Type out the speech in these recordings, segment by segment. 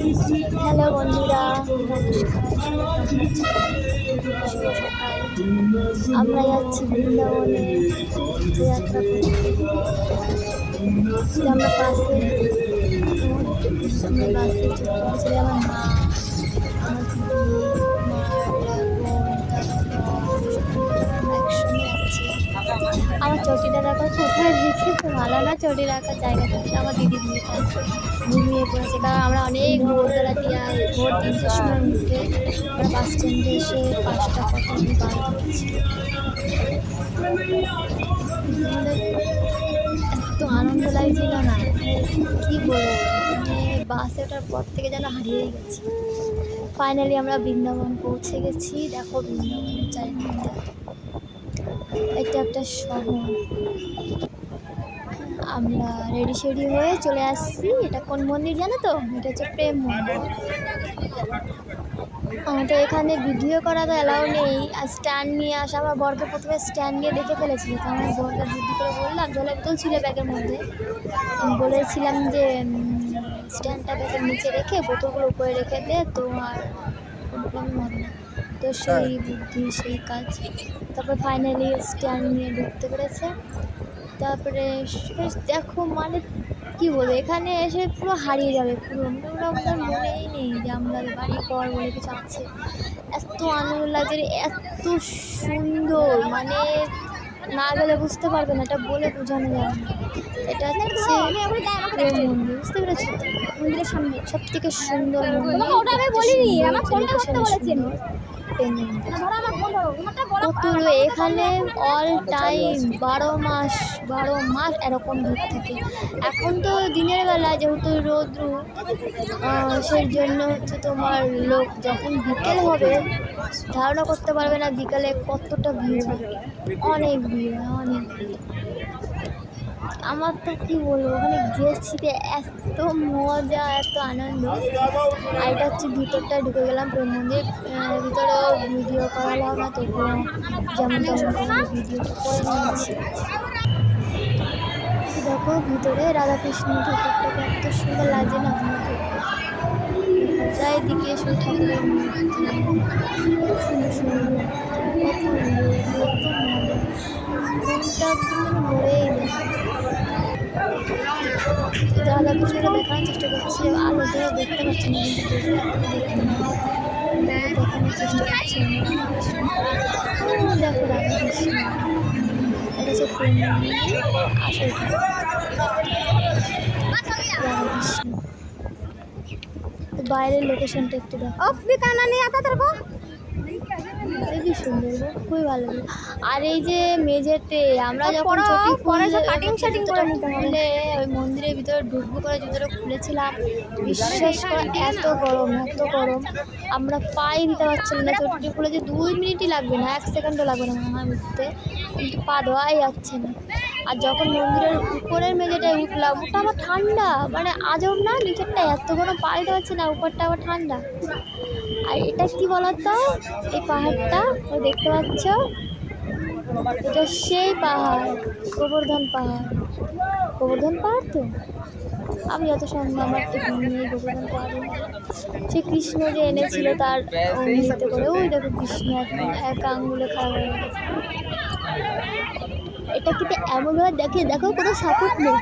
Hello বন্ধুরা। আমরা যাচ্ছি বৃন্দাবনে আমরা বাসে বাসে আমার মা আমার দেখো কোথায় রেখেছে ভালো না চটি রাখার জায়গাটা আমার দিদি ঘুমিয়ে পড়েছে। কারণ আমরা অনেক ভোরবেলা দিয়ে ভোর তিনটের সময় উঠে আমরা বাস স্ট্যান্ডে এসে পাঁচটা আমি বার করেছি। এত আনন্দ লাগছিল না, কি বলব মানে বাসে ওঠার পর থেকে যেন হারিয়ে গেছি। ফাইনালি আমরা বৃন্দাবন পৌঁছে গেছি, দেখো বৃন্দাবনের চারিদিকটা এটা একটা শহর। আমরা রেডি সেডি হয়ে চলে আসছি। এটা কোন মন্দির জানো তো? এটা হচ্ছে প্রেম মন্দির। তো এখানে ভিডিও করা তো অ্যালাউ নেই। আর স্ট্যান্ড নিয়ে আসা, আমার বরকে প্রথমে স্ট্যান্ড নিয়ে দেখে ফেলেছিল তো আমার বরকে বুদ্ধি করে বললাম জলের বোতল ছিল ব্যাগের মধ্যে। বলেছিলাম যে স্ট্যান্ডটা ব্যাগের নিচে রেখে বোতলগুলো উপরে রেখে দে তো আর প্রবলেম হবে না। তো সেই বুদ্ধি সেই কাজ। তারপর ফাইনালি স্ট্যান্ড নিয়ে ঢুকতে পেরেছে। তারপরে দেখো মানে কি বলব এখানে এসে পুরো হারিয়ে যাবে পুরো ওরা আমাদের মনেই নেই যে আমরা বাড়ি ঘর বলে কিছু আছে। এত আনন্দ লাগছে এত সুন্দর মানে না গেলে বুঝতে পারবে না এটা বলে বোঝানো যাবে না। এটা হচ্ছে প্রেম মন্দির বুঝতে পেরেছ? মন্দিরের সামনে সব থেকে সুন্দর মন্দির কত এখানে অল টাইম বারো মাস বারো মাস এরকম ভিড় থাকে। এখন তো দিনের বেলা যেহেতু রোদ্রু সেই জন্য হচ্ছে তোমার লোক যখন বিকেল হবে, ধারণা করতে পারবে না বিকালে কতটা ভিড় হয় অনেক ভিড় অনেক ভিড়। আমার তো কী বলব, ওখানে গেছি যে এত মজা, এত আনন্দ। আর এটা হচ্ছে ভিতরটা ঢুকে গেলাম প্রেম মন্দির। ভিডিও করালাম না তবুও যেমন তেমন করে নিয়েছি। দেখো ভিতরে রাধাকৃষ্ণ ঠাকুরটাকে এত সুন্দর লাগছে না চারিদিকে ঠাকুরের সুন্দর সুন্দর। রাধাকৃষ্ণকে দেখানোর চেষ্টা করছি আলো দিয়ে দেখতে পাচ্ছি না কিন্তু দেখতে দেখতে দেখানোর চেষ্টা করছি আমি রাধাকৃষ্ণ। ও, দেখো রাধাকৃষ্ণ এটা হচ্ছে প্রেম মন্দির আসল রাধাকৃষ্ণ তো বাইরের লোকেশনটা একটু দেখো হেবি সুন্দর খুবই ভালো লাগে। আর এই যে মেঝেতে আমরা যখন চটি কাটিং শাটিং করে খুলে ওই মন্দিরের ভিতরে ঢুকবো করে জুতোটা খুলেছিলাম। বিশ্বাস করে এত গরম এত গরম। আমরা পায়ে দিতে পারছিলাম না চটি খুলে যে দুই মিনিটই লাগবে না এক সেকেন্ডও লাগবে না মনে হয় উঠতে কিন্তু পা ধোয়াই যাচ্ছে না। আর যখন মন্দিরের উপরের মেঝেটায় উঠলাম, ওটা আমার ঠান্ডা। মানে আজব না? নিচেরটা এত গরম পা দিতে পারছি না, উপরটা আবার ঠান্ডা। আর এটা কি বলতো? এই পাহাড়টা, ওই দেখতে পাচ্ছ? এটা সেই পাহাড়, গোবর্ধন পাহাড়। গোবর্ধন পাহাড় তো? আমি যত সম্ভব আমার মনে গোবর্ধন পাহাড় সে কৃষ্ণ যে এনেছিল তার করে, ওই দেখো কৃষ্ণ এক আঙ্গুলে খারাপ হয়ে গেছে। এটা কিন্তু এমনভাবে দেখে দেখো, কোনো সাপোর্ট নেই।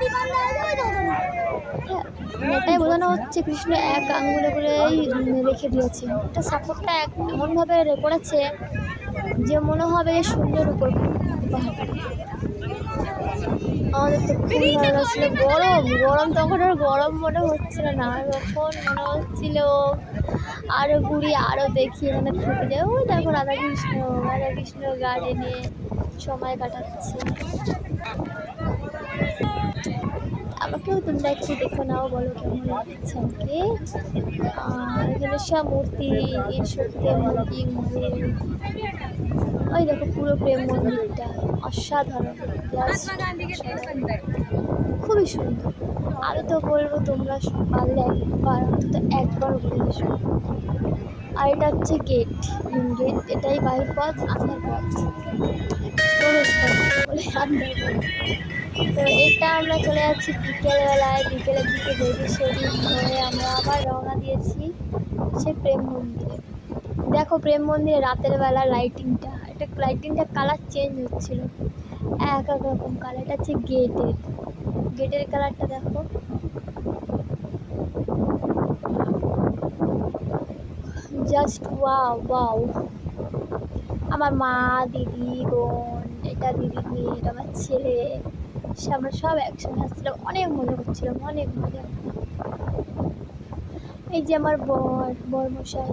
এটাই বোঝানো হচ্ছে কৃষ্ণ এক আঙ্গুলে করেই রেখে দিয়েছে। এটা সাপোর্টটা এমনভাবে রে- করেছে যে মনে হবে সুন্দর উপর আমাদের তো খুবই ভালো লাগছিল। গরম গরম তখন আর গরম মনে হচ্ছিল না। তখন মনে হচ্ছিল আরও ঘুরি, আরও দেখি মানে থেকে যায়। ওই দেখো রাধাকৃষ্ণ রাধাকৃষ্ণ নিয়ে সময় কাটাচ্ছে। আমাকেও তোমরা একটু দেখো নাও, বলো কেমন লাগছে আমাকে। আর সব মূর্তি সত্যি মূর্তি ময়ূর ওই দেখো পুরো প্রেম মন্দিরটা, অসাধারণ। খুবই সুন্দর আমি তো বলব তোমরা পারলে একবার, অন্তত একবার ঘুরে এসো আর এটা হচ্ছে গেট গেট এটাই বাহির পথ আসার পথ। তো এটা আমরা চলে যাচ্ছি বিকেলবেলায়, বিকেলের দিকে বেরিয়ে সেরি হয়ে আমরা আবার রওনা দিয়েছি, সে প্রেম মন্দিরে। দেখো প্রেম মন্দিরে রাতের বেলা লাইটিংটা এটা লাইটিংটা কালার চেঞ্জ হচ্ছিল। এক এক রকম কালার এটা হচ্ছে গেটের গেটের কালারটা দেখো। জাস্ট ওয়াও ওয়াও আমার মা, দিদি, বোন, এটা দিদি, মেয়ে এটা আমার ছেলে, সে আমরা সব একসঙ্গে আসছিলাম। অনেক মজা করছিলাম, অনেক মজা। এই যে আমার বর বর মশাই